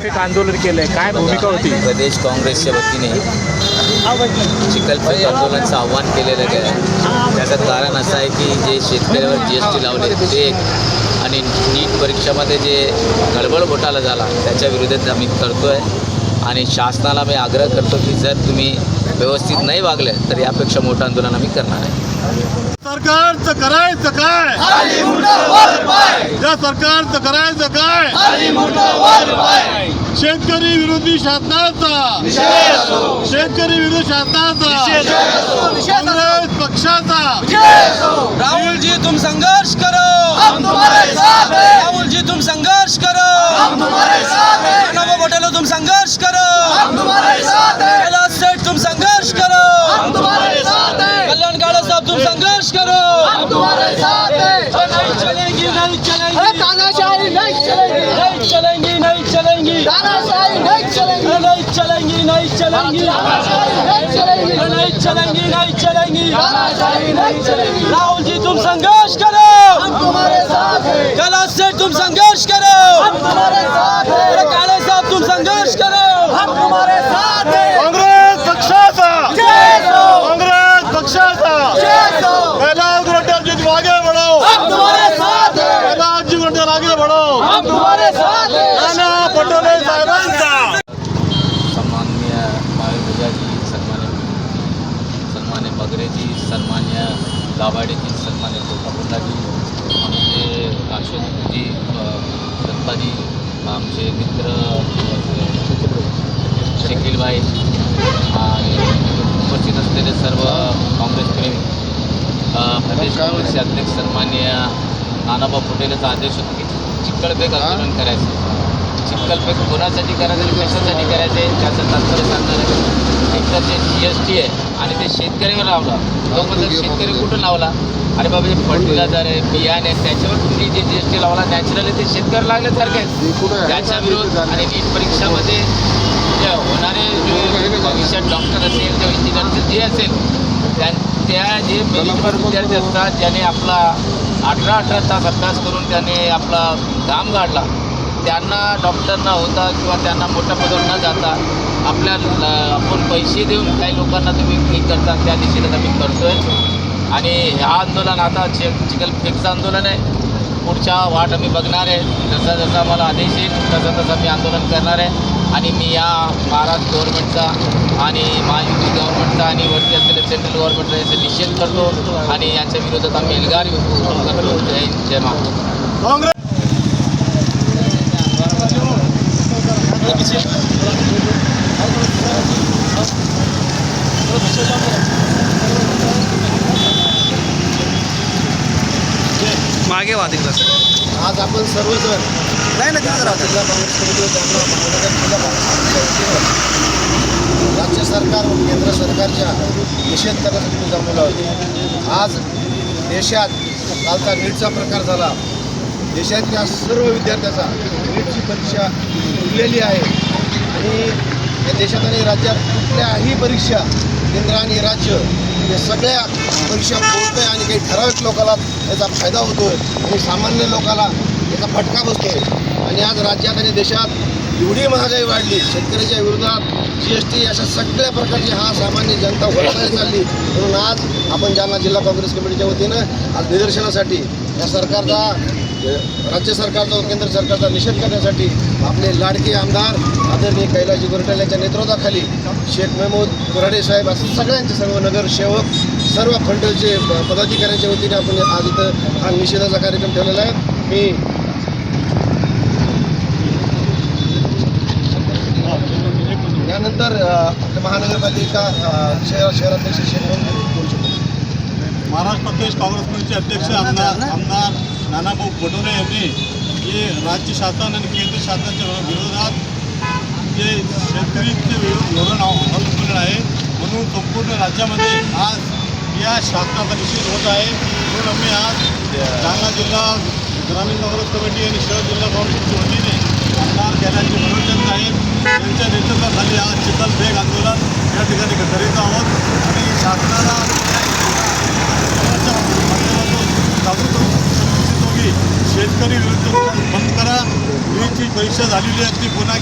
एक आंदोलन केलंय. काय भूमिका होती? प्रदेश काँग्रेसच्या वतीने चिखलपट्टी आंदोलनाचं आव्हान केलेलं आहे. त्याचं कारण असं आहे की जे शेतकऱ्यावर जी एस टी लावले ते एक आणि नीट परीक्षामध्ये जे गडबड घोटाळा झाला त्याच्या विरोधात आम्ही करतो आहे आणि शासनाला मी आग्रह करतो की जर तुम्ही व्यवस्थित नाही वागले तर यापेक्षा मोठं आंदोलन आम्ही करणार आहे. सरकारचं करायचं काय? या सरकारचं करायचं काय? शेतकरी विरोधी शासनाचा. शेतकरी विरोधी शासनाचा. काँग्रेस पक्षाचा. राहुल जी तुम संघर्ष करो हम तुम्हारे साथ हैं राहुल जी तुम संघर्ष करो हम तुम्हारे साथ हैं प्रणब पटेल तुम संघर्ष करो हम तुम्हारे साथ हैं कैलाश सेठ तुम संघर्ष करो हम तुम्हारे साथ हैं कल्याण काळे साहब तुम संघर्ष करो। हम तुम्हारे साथ हैं। नहीं चलेंगी नहीं चलेंगी। तानाशाही नहीं चलेंगी। नहीं चलेंगी नहीं चलेंगी। तानाशाही नहीं चलेंगी। नहीं चलेंगी नहीं चलेंगी। नहीं चलेंगी। नहीं चलेंगी नहीं चलेंगी। तानाशाही नहीं चलेंगी। राहुल जी तुम संघर्ष करो। हम तुम्हारे साथ हैं। कैलाश सेठ तुम संघर्ष करो। हम तुम्हारे साथ हैं अरे काळे साहब तुम संघर्ष करो हम तुम्हारे साथ हैं काँग्रेस पक्षाचा काँग्रेस पक्षाचा कैलाश गोट्याल जी तुम आगे बढ़ो हम तुम्हारे साथ हैं कैलाश जी गोट्याल आगे बढ़ो हम तुम्हारे साथ हैं नाना पटोले साहेबांचा सन्मान्य महाराजाजी सन्मान्य सन्मान्य बगरेजी सन्मान्य दाभाडेजी सन्मान्य कोल्हापूरलाजी आमचे अशोकजी दत्ताजी आमचे मित्र अ, शकीलभाई आणि उपस्थित असलेले सर्व काँग्रेसप्रेमी प्रदेश काँग्रेसचे अध्यक्ष सन्मान्य नानाभाऊ पटेलचा आदेश होता की चिक्कलबेग आंदोलन करायचं. चिखलपेक कोणासाठी करायचं आणि कशासाठी करायचं आहे त्याचं तात्पर्य सांगणार एक तर जे जी एस टी आहे आणि ते शेतकऱ्यावर लावला. तो म्हणजे शेतकरी कुठून लावला? अरे बाबा जे फर्टिलायझर आहे बियाणे आहे त्याच्यावर तुम्ही जे जी एस टी लावला नॅचरली ते शेतकरी लागल्यासारखे आहे. त्याच्या विरोध आणि नीट परीक्षामध्ये जे होणारे जे भविष्यात डॉक्टर असेल किंवा इंजिनियर जे असेल त्या त्या जे मेरिटवर विद्यार्थी असतात ज्याने आपला अठरा अठरा तास अभ्यास करून त्याने आपला घाम गाडला. त्यांना डॉक्टर न होता किंवा त्यांना मोठ्या पदावर न जाता आपल्या आपण पैसे देऊन काही लोकांना तुम्ही हे करता त्या दिशेने आम्ही आहे आणि हा आंदोलन आता चि चिखलफेकचं आंदोलन आहे. पुढच्या वाट आम्ही बघणार आहे. जसा जसा मला आदेश येईल तसं तसं मी आंदोलन करणार आहे. आणि मी या महाराष्ट्र गव्हर्नमेंटचा आणि महायुती गव्हर्नमेंटचा आणि वरती असलेल्या सेंट्रल गव्हर्नमेंटचा याचा निषेध करतो. आणि याच्या विरोधात आम्ही एल्गार करतो. जय जय महाराष्ट्र काँग्रेस मागे वा तिकडं आज आपण सर्वजण नाही ना तिथं राहतो जिल्हा काँग्रेस कमिटी जालना महानगर जिल्हा काँग्रेस वतीनं राज्य सरकार व केंद्र सरकारच्या निषेध करण्यासाठी जमलेलो आहोत आज देशात कालचा नीटचा प्रकार झाला. देशातल्या सर्व विद्यार्थ्याचा नीटची परीक्षा उरलेली आहे. आणि या देशात आणि राज्यात कुठल्याही परीक्षा केंद्र आणि राज्य हे सगळ्या परीक्षा बोलतोय आणि काही ठराविक लोकांना याचा फायदा होतोय. आणि सामान्य लोकाला याचा फटका बसतोय. आणि आज राज्यात आणि देशात एवढी महागाई वाढली शेतकऱ्याच्या विरोधात जी एस टी अशा सगळ्या प्रकारची हा सामान्य जनता वळसायला चालली. म्हणून आज आपण जालना जिल्हा काँग्रेस कमिटीच्या वतीनं आज निदर्शनासाठी या सरकारचा म्हणजे राज्य सरकारचा व केंद्र सरकारचा निषेध करण्यासाठी आपले लाडके आमदार आदरणीय कैलाजी गोरटाल यांच्या नेतृत्वाखाली शेख महमूद कुराडे साहेब असं सगळ्यांचे सर्व नगरसेवक सर्व फंडचे पदाधिकाऱ्यांच्या वतीने आपण आज इथं हा निषेधाचा कार्यक्रम ठेवलेला आहे. मी यानंतर आपल्या महानगरपालिका शहरा शहर शहराध्यक्ष शेख महमूद बोलू शकतो. महाराष्ट्र प्रदेश काँग्रेस कमिटीचे अध्यक्ष आमदार आमदार नानाभाऊ पटोले यांनी जे राज्य शासन आणि केंद्र शासनाच्या विरोधात जे शेतकरीचे विरोध धोरण अवलंबलेलं आहे म्हणून संपूर्ण राज्यामध्ये आज या शासनाचा निषेध होत आहे. म्हणून आम्ही आज जालना जिल्हा ग्रामीण काँग्रेस कमिटी आणि शहर जिल्हा काँग्रेसच्या वतीने आमदार केल्याचे मनोरंजन साहेब यांच्या नेतृत्वाखाली आज चिखल बेग आंदोलन या ठिकाणी करीत आहोत. आणि शासनाला जागृत करू इच्छितो विरुद्ध बंद करा जी परीक्षा झालेली आहे ती पुन्हा